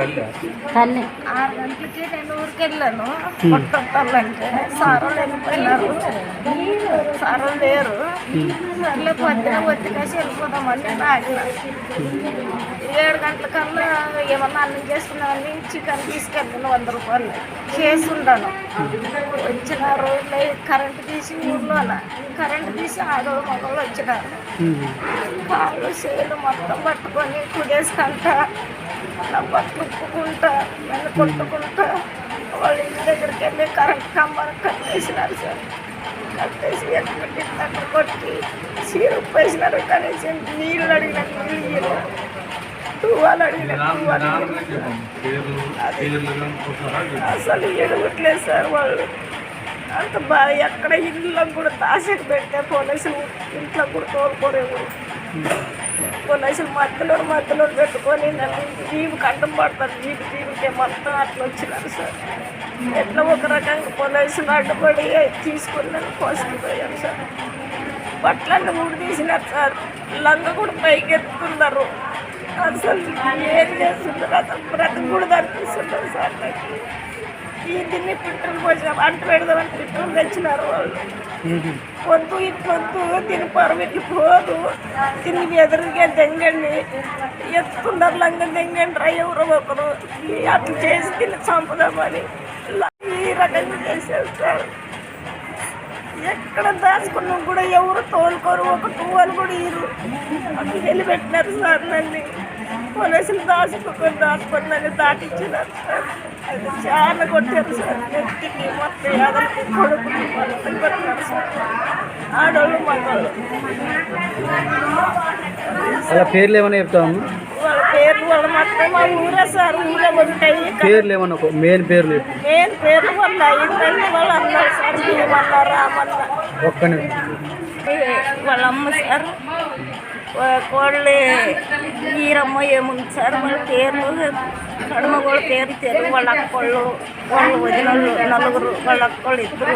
ఆరు గంటలకి నేను ఊరికి వెళ్ళాను కొట్టొట్టాలంటే సారు వెళ్ళిపోయినారు సారు లేరు. సర్లే పొద్దున పొద్దునేసి వెళ్ళిపోదామని నేను ఆగిన. ఏడు గంటలకల్లా ఏమన్నా అన్నం చేసుకున్నామని చికెన్ తీసుకెళ్ళాను వంద రూపాయలు. చేసి ఉండాను. వచ్చిన రోజులు కరెంట్ తీసి ఊర్లోన. కరెంట్ తీసి ఆడవాళ్ళు మగవాళ్ళు వచ్చినారు. కాళ్ళు చేతులు మొత్తం పట్టుకొని కుడేసుకుంటా. నా ఉప్పుకుంటా నన్ను కొట్టుకుంటా వాళ్ళ ఇంటి దగ్గరికి వెళ్ళి కరెంట్ కంబానికి కట్టేసినారు సార్. కట్టేసి ఎక్కడ అక్కడ కొట్టి చీర ఉప్పేసినారు. కనీసం నీళ్ళు అడిగిన నీళ్ళు ఇయ్యరు. టువాలు అడిగిన? అసలు ఎడగట్లేదు సార్ వాళ్ళు. అంత బాగా ఎక్కడ ఇళ్ళలో కూడా దాసకి పెడితే పోలీసులు ఇంట్లో కూడా తోలుకోరేవు పోలీసులు మధ్యలో మధ్యలో పెట్టుకొని నన్ను జీవి అడ్డం పడతారు జీవి జీవికే మొత్తం అట్లా వచ్చినారు సార్. ఎట్లా ఒక రకంగా పోలీసులు అడ్డుపడి తీసుకుని నన్ను సార్. బట్టలన్నీ కూడా తీసినారు సార్. లంగ కూడా పైకి ఎత్తుకున్నారు అసలు ఏం చేస్తున్నారు? అసలు బ్రతకు కూడా అనిపిస్తున్నారు సార్. నాకు ఈ దీన్ని పెట్రోల్ పోసాం అంటు పెడదామని పెట్రోల్ తెచ్చినారు వాళ్ళు. వద్దు ఇట్లొద్దు దీని పరువు ఇట్లా పోదు. దీన్ని ఎదురుగా దెంగండి ఎత్తుకున్నారు లంగ దెంగండి రా ఎవరో ఒకరు. అట్లా చేసి దీన్ని చంపుదామని ఈ రకంగా సార్. ఎక్కడ దాచుకున్నా కూడా ఎవరు తోలుకోరు ఒక టూవల్ కూడా ఇరు వెళ్ళి పెట్టినారు సార్ నన్ను. పోలీసులు దాచుకొని దాచుకొని దాటించినారు సార్. అది చాలా కొట్టారు సార్. నెత్తికి మొత్తం ఎదలకి కొడుకుని మొత్తం కొట్టారు సార్ ఆడవాళ్ళు మగవాళ్ళు అలా పేర్లు ఏమైనా చెప్తాము వాళ్ళ పేర్లు వాళ్ళ మొత్తం మా ఊరే సార్ ఊరే ఉంటాయి. పేర్లు ఏమన్నా ఒక మెయిన్ పేర్లు చెప్పు. మెయిన్ పేర్లు వాళ్ళ ఇద్దరిని వాళ్ళు అన్నారు సార్ భీమన్న రామన్న. ఒక్క నిమిషం. వాళ్ళ అమ్మ సార్ కోళ్ళు ఈరమ్మ ఏముంది సార్ వాళ్ళ పేర్లు కడమ కూడా పేరు తెలుగు వాళ్ళ అక్కళ్ళు వాళ్ళు వదినోళ్ళు నలుగురు వాళ్ళ అక్కళ్ళు ఇద్దరు.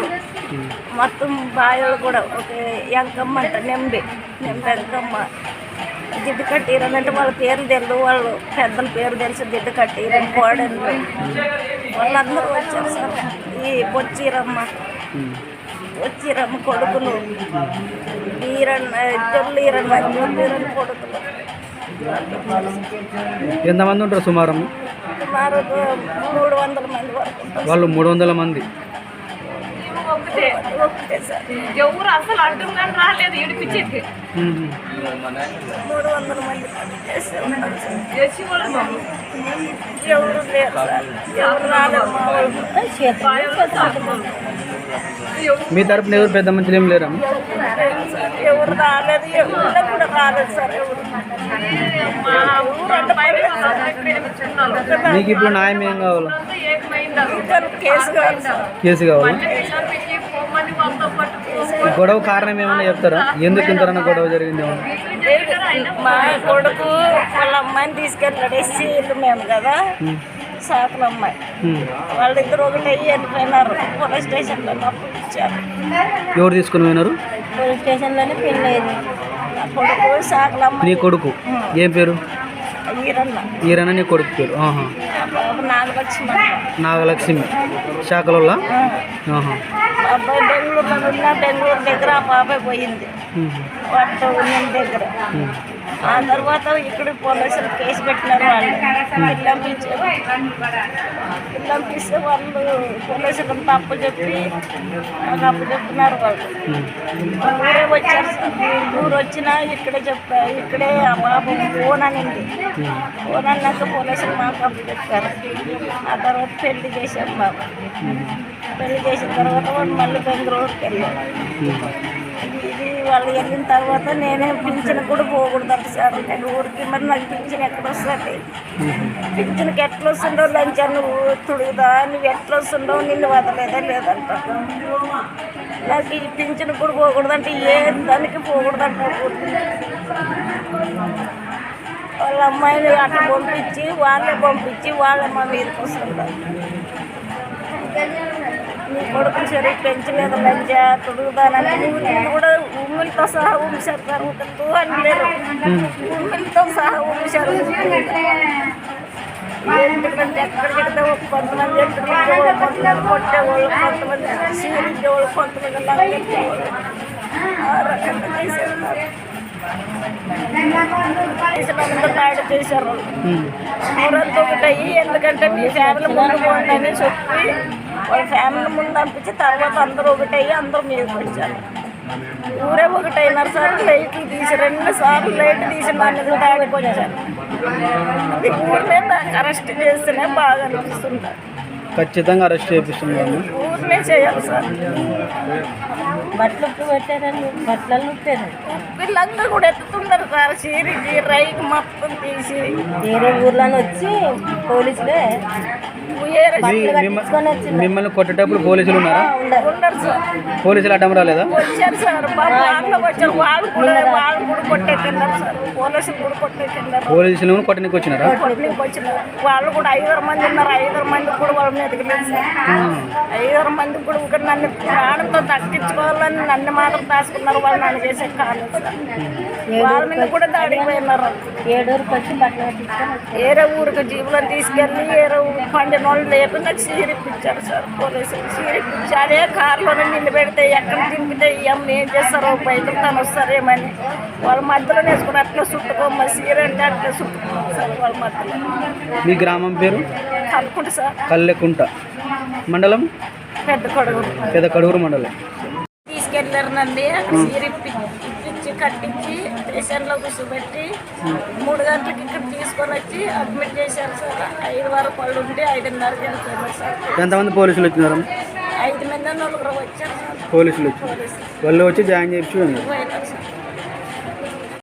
మొత్తం బాయోళ్ళు కూడా ఒక ఎంకమ్మ అంట నెంబి. నెంబి ఎంకమ్మ. జిడ్డు కట్టిరంటే వాళ్ళ పేరు తెలుసు వాళ్ళు పెద్దల పేరు తెలుసు జిడ్డు కట్టిరని కోడలు వాళ్ళందరూ వచ్చారు సార్ ఈ పొచ్చిరమ్మ వచ్చిరమ్మ కొడుకులు ఈరన్న ఇద్దరు ఈరన్న ఈరన్న కొడుకులు ఎంతమంది ఉంటారు సుమారు? సుమారు మూడు వందల మంది వరకు. వాళ్ళు మూడు వందల మంది. ఎవరు అసలు రాలేదు ఏడిపించేది. మూడు వందల మంది ఎవరు లేరు ఎవరు రాలేదు మా తరపున ఎవరు పెద్ద మంచిలు ఏం లేరా? ఎవరు రాలేదు ఎవరు కూడా రాలేదు సార్ మీకు ఇప్పుడు న్యాయం ఏం కావాలి? కేసు కావాలి గొడవ కారణం ఏమైనా చెప్తారా? ఎందుకు ఇంతరన్న గొడవ జరిగింది మా కొడుకు వాళ్ళ అమ్మాయిని తీసుకెళ్ళాడు ఎస్సీ ఇల్లు మేము కదా సాకుల అమ్మాయి. మ్మ్. వాళ్ళిద్దరు ఒకటి అయ్యి వెళ్ళిపోయినారు పోలీస్ స్టేషన్లో అప్పుడు ఇచ్చారు. ఎవరు తీసుకుని పోయినారు? పోలీస్ స్టేషన్లోనే పెళ్ళి అయింది. నా కొడుకు సాకుల నీ అమ్మాయి కొడుకు ఏం పేరు? ఈరన్న. ఈరన్న నీ కొడుకు పేరు. ఆహా. నాగలక్ష్మి నాగలక్ష్మి. మా అబ్బాయి బెంగళూరులో ఉన్న బెంగళూరు దగ్గర ఆ బాబాయ్ పోయింది. మ్మ్. వాటితో దగ్గర. ఆ తర్వాత ఇక్కడ పోలీసులు కేసు పెట్టినారు వాళ్ళు. పిల్లంపించారు పిల్లంపిస్తే వాళ్ళు పోలీసులు తప్పు చెప్పి నాకు అప్పు చెప్తున్నారు వాళ్ళు. ఊరే వచ్చారు ఊరు వచ్చినా ఇక్కడే చెప్తా ఇక్కడే ఆ బాబు ఫోన్ అనింది ఫోన్ అన్నాక పోలీసులు మాకు అప్పు చెప్పారు. ఆ తర్వాత పెళ్ళి చేశాం బాబు. పెళ్ళి చేసిన తర్వాత వాడు మళ్ళీ బెంగళూరుకి వెళ్ళాడు. ఇది వాళ్ళు వెళ్ళిన తర్వాత నేనే పింఛన్ కూడా పోకూడదు సార్ నేను ఊరికి మరి నాకు పింఛన్ ఎక్కడ వస్తుంది? పింఛన్కి ఎట్లా వస్తుండో లంచా నువ్వు తుడుగుదా? నువ్వు ఎట్లా వస్తుండో నిన్ను వదలేదా లేదంట నాకు ఈ పింఛన్ కూడా పోకూడదు అంటే ఏ దానికి పోకూడదు వాళ్ళ అమ్మాయిని అట్లా పంపించి వాళ్ళే పంపించి వాళ్ళమ్మ మా మీదకి వస్తుంటారు కొడుకు సరిగ్గా పెంచలేదు లంచా తొడుగుదానంటే నువ్వు నేను కూడా ఉమ్మిలతో సహా సార్ ఒకటూ అని లేరు ఉమ్మిలతో సహా ఎందుకంటే ఎక్కడికెడితే కొంతమంది కొట్టేవాళ్ళు కొంతమంది సీరించేవాళ్ళు కొంతమంది లంకెట్టేవాళ్ళు ఆ రకంగా చేశారు చేశారు ఊరంతా ఎందుకంటే మీ ఫ్యామిలీ ముందు పోండి అని చెప్పి వాళ్ళ ఫ్యామిలీ ముందు పంపించి తర్వాత అందరూ ఒకటయ్యి అందరూ మీదకి వచ్చారు ఊరే ఒకటైనారు సార్ లైట్లు తీసి రెండు సార్లు లైట్ తీసి నా మీద దాడికి వచ్చారు నాకు అరెస్ట్ చేస్తేనే బాగా అనిపిస్తుంటారు ఖచ్చితంగా అరెస్ట్ చేపిస్తున్నాము ఊరినే చేయాలి సార్. బట్టలు ఉప్పు పెట్టారండి బట్టలు ఉప్పారు వీళ్ళందరూ కూడా ఎత్తుతున్నారు సార్ చీరికి రైకి మొత్తం తీసి. వేరే ఊర్లోనే వచ్చి పోలీసులే మీ- మిమ్మల్ని కొట్టేటప్పుడు పోలీసులు ఉన్నారా? పోలీసులు అడ్డం రాలేదా? వచ్చారు సార్. బాబు వాళ్ళు వచ్చారు. వాళ్ళు కూడా వాళ్ళు కూడా కొట్టేకిన్నారు సార్. పోలీసులు కూడా పోలీసులు కొట్టడానికి వచ్చినారా? కొట్టడానికి వచ్చినారు. వాళ్ళు కూడా ఐదారు మంది ఉన్నారు. ఐదారు మంది కూడా వాళ్ళ సార్. ఐదారు మంది కూడా నన్ను ప్రాణంతో దక్కించుకోవాలని నన్ను మాత్రం దాచుకున్నారు. వాళ్ళు నన్ను చేసే కాలేదు సార్. వాళ్ళ మీద కూడా దాడికి పోయినారు. ఏడూరుకి వచ్చి. వేరే ఊరికి జీవులను తీసుకెళ్ళి వేరే ఊరు పండిన వాళ్ళు లేపి నాకు సీరిప్పించారు సార్. పోలీసులు సీరిప్పించి అదే కారులోనే నిన్ను పెడితే ఎక్కడ దింపితే అమ్మ ఏం చేస్తారో బయటకు తను వస్తారేమని వాళ్ళ మధ్యలో వేసుకుని అట్లా చుట్టుకోమ్మ సీర అంటే అట్లా చుట్టుకోమ్మ సార్ వాళ్ళ మధ్యలో. మీ గ్రామం పేరు? కనుక్కుంటా సార్. కల్లెకుంట. మండలం? పెద్ద కొడుకు. పెద్ద కడుగురు మండలం. తీసుకెళ్ళారు అక్కడ సీర ఇప్పి ఇప్పించి కట్టించి స్టేషన్లో కూర్చోబెట్టి మూడు గంటలకి ఇక్కడ తీసుకొని వచ్చి అడ్మిట్ చేశారు సార్. ఐదు వరకు వాళ్ళు ఉండి ఐదున్నరకి వెళ్ళిపోయారు సార్. ఎంతమంది పోలీసులు వచ్చినారు? ఐదు మంది నలుగురు వచ్చారు సార్. పోలీసులు వచ్చి. వాళ్ళు వచ్చి జాయిన్ చేయించి వెళ్ళారు పోయినారు సార్.